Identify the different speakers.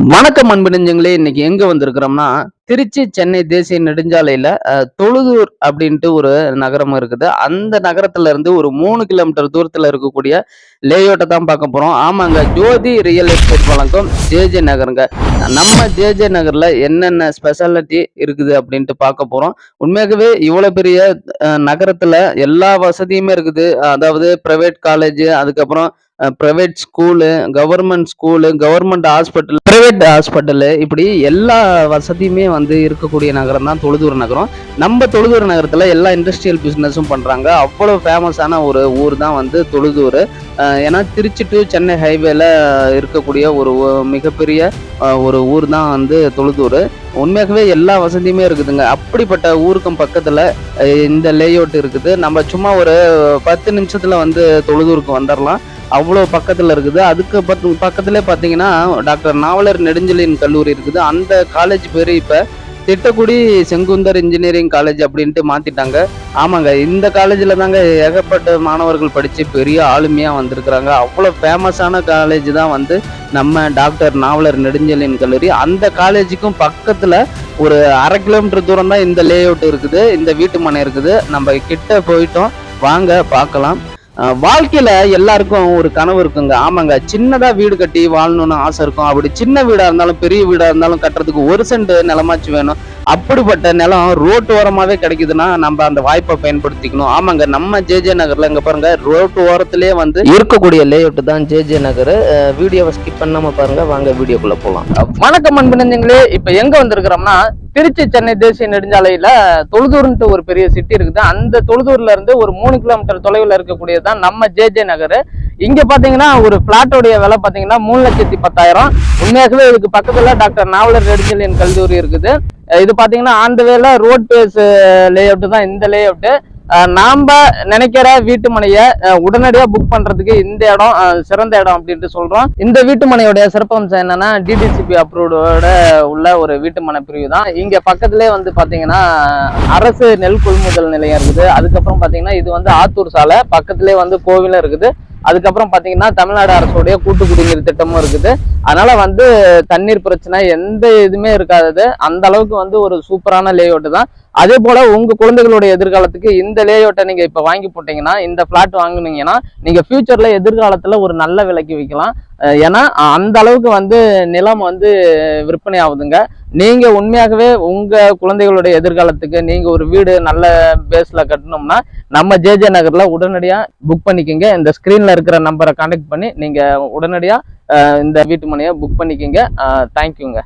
Speaker 1: வணக்கம் அன்பு நெஞ்சங்களே இன்னைக்கு எங்க வந்திருக்கிறோம்னா திருச்சி சென்னை தேசிய நெடுஞ்சாலையில அஹ், தொழுதூர் அப்படின்ட்டு ஒரு நகரம் இருக்குது. அந்த நகரத்துல இருந்து ஒரு மூணு கிலோமீட்டர் தூரத்துல இருக்கக்கூடிய லேஅவுட்டை தான் பார்க்க போகிறோம் ஆமாங்க ஜோதி ரியல் எஸ்டேட் வழங்கும் ஜேஜே நகருங்க. நம்ம ஜேஜே நகரில் என்னென்ன ஸ்பெஷாலிட்டி இருக்குது அப்படின்ட்டு பார்க்க போகிறோம் உண்மையாகவே இவ்வளோ பெரிய நகரத்தில் எல்லா வசதியுமே இருக்குது. அதாவது ப்ரைவேட் காலேஜ் அதுக்கப்புறம் private school government school government hospital private hospital இப்படி எல்லா வசதியுமே வந்து இருக்கக்கூடிய நகரம் தான் தொழுதூர் நகரம். நம்ம தொழுதூர் நகரத்தில் எல்லா இண்டஸ்ட்ரியல் பிஸ்னஸும் பண்ணுறாங்க அவ்வளோ ஃபேமஸான ஒரு ஊர் தான் வந்து தொழுதூர். ஏன்னா திருச்சி டு சென்னை ஹைவேல இருக்கக்கூடிய ஒரு மிகப்பெரிய ஒரு ஊர் தான் வந்து தொழுதூர். உண்மையாகவே எல்லா வசதியுமே இருக்குதுங்க. அப்படிப்பட்ட ஊருக்கும் பக்கத்தில் இந்த லேஅவுட் இருக்குது. நம்ம சும்மா ஒரு பத்து நிமிஷத்தில் வந்து தொழுதூருக்கு வந்துடலாம் அவ்வளோ பக்கத்தில் இருக்குது. அதுக்கு பத்து பக்கத்துலேயே பார்த்தீங்கன்னா டாக்டர் நாவலர் நெடுஞ்செழியன் கல்லூரி இருக்குது. அந்த காலேஜ் பேர் இப்போ திட்டக்குடி செங்குந்தர் இன்ஜினியரிங் காலேஜ் அப்படின்ட்டு மாற்றிட்டாங்க ஆமாங்க இந்த காலேஜில் தாங்க ஏகப்பட்ட மாணவர்கள் படித்து பெரிய ஆளுமையாக வந்திருக்கிறாங்க. அவ்வளோ ஃபேமஸான காலேஜ் தான் வந்து நம்ம டாக்டர் நாவலர் நெடுஞ்செழியன் கல்லூரி. அந்த காலேஜுக்கும் பக்கத்தில் ஒரு அரை கிலோமீட்டர் தூரம் தான் இந்த லேஅவுட் இருக்குது இந்த வீட்டு மனை இருக்குது. நம்ம கிட்ட போயிட்டோம். வாங்க பார்க்கலாம். வாழ்க்கையில எல்லாருக்கும் ஒரு கனவு இருக்குங்க. ஆமாங்க சின்னதா வீடு கட்டி வாழணும்னு ஆசை இருக்கும். அப்படி சின்ன வீடா இருந்தாலும் பெரிய வீடா இருந்தாலும் கட்டுறதுக்கு ஒரு சென்ட் நிலமாச்சு வேணும். அப்படிப்பட்ட நிலம் ரோட்டு ஓரமாகவே கிடைக்குதுன்னா நம்ம அந்த வாய்ப்பை பயன்படுத்திக்கணும். ஆமாங்க நம்ம ஜேஜே நகரில் இங்கே பாருங்க ரோட்டு ஓரத்துலேயே வந்து இருக்கக்கூடிய லேஅவுட் தான் ஜேஜே நகர். வீடியோவை ஸ்கிப் பண்ணாம பாருங்க வாங்க வீடியோக்குள்ள போகலாம் வணக்கம் அன்பு இப்போ எங்கே வந்திருக்கிறோம்னா திருச்சி சென்னை தேசிய நெடுஞ்சாலையில தொழுதூர்ன்ட்டு ஒரு பெரிய சிட்டி இருக்குது. அந்த தொழுதூர்ல இருந்து ஒரு மூணு கிலோமீட்டர் தொலைவில் இருக்கக்கூடியது தான் நம்ம ஜேஜே நகர். இங்க பாத்தீங்கன்னா ஒரு பிளாட்டோடைய விலை பாத்தீங்கன்னா மூணு லட்சத்தி பத்தாயிரம். உண்மையாகவே இதுக்கு பக்கத்துல டாக்டர் நாவலர் நெடுஞ்செழியன் கல்லூரி இருக்குது. இது பாத்தீங்கன்னா ஆண்டு வேல ரோட் பேஸ் லேஅவுட் தான் இந்த லேஅவுட் நாம நினைக்கிற வீட்டு மனையை உடனடியா புக் பண்றதுக்கு இந்த இடம் சிறந்த இடம் அப்படின்ட்டு சொல்றோம். இந்த வீட்டு மனையோடைய சிறப்பம்சம் என்னன்னா டிடிசிபி அப்ரூவ்டோட உள்ள ஒரு வீட்டு மனை பிரிவு தான். இங்க பக்கத்துலேயே வந்து பாத்தீங்கன்னா அரசு நெல் கொள்முதல் நிலையம் இருக்குது. அதுக்கப்புறம் பாத்தீங்கன்னா இது வந்து ஆத்தூர் சாலை. பக்கத்துலேயே வந்து கோவிலும் இருக்குது. அதுக்கப்புறம் பார்த்தீங்கன்னா தமிழ்நாடு அரசுடைய கூட்டு குடிநீர் திட்டமும் இருக்குது. அதனால வந்து தண்ணீர் பிரச்சனை எந்த இதுவுமே இருக்காதது. அந்த அளவுக்கு வந்து ஒரு சூப்பரான லேஅவுட் தான். அதே போல உங்க குழந்தைகளுடைய எதிர்காலத்துக்கு இந்த லேஅவுட்டை நீங்க இப்ப வாங்கி போட்டீங்கன்னா இந்த பிளாட் வாங்கினீங்கன்னா நீங்க ஃபியூச்சர்ல எதிர்காலத்துல ஒரு நல்ல விலைக்கு விற்கலாம் ஏன்னா அந்த அளவுக்கு வந்து நிலம் வந்து விற்பனை ஆகுதுங்க. நீங்க உண்மையாகவே உங்க குழந்தைகளுடைய எதிர்காலத்துக்கு நீங்க ஒரு வீடு நல்ல பேஸ்ல கட்டணும்னா நம்ம ஜேஜே நகர்ல உடனடியா புக் பண்ணிக்கோங்க. இந்த ஸ்கிரீன்ல இருக்கிற நம்பரை கான்டெக்ட் பண்ணி நீங்க உடனடியா இந்த வீட்டு மனையை புக் பண்ணிக்கோங்க. தேங்க்யூங்க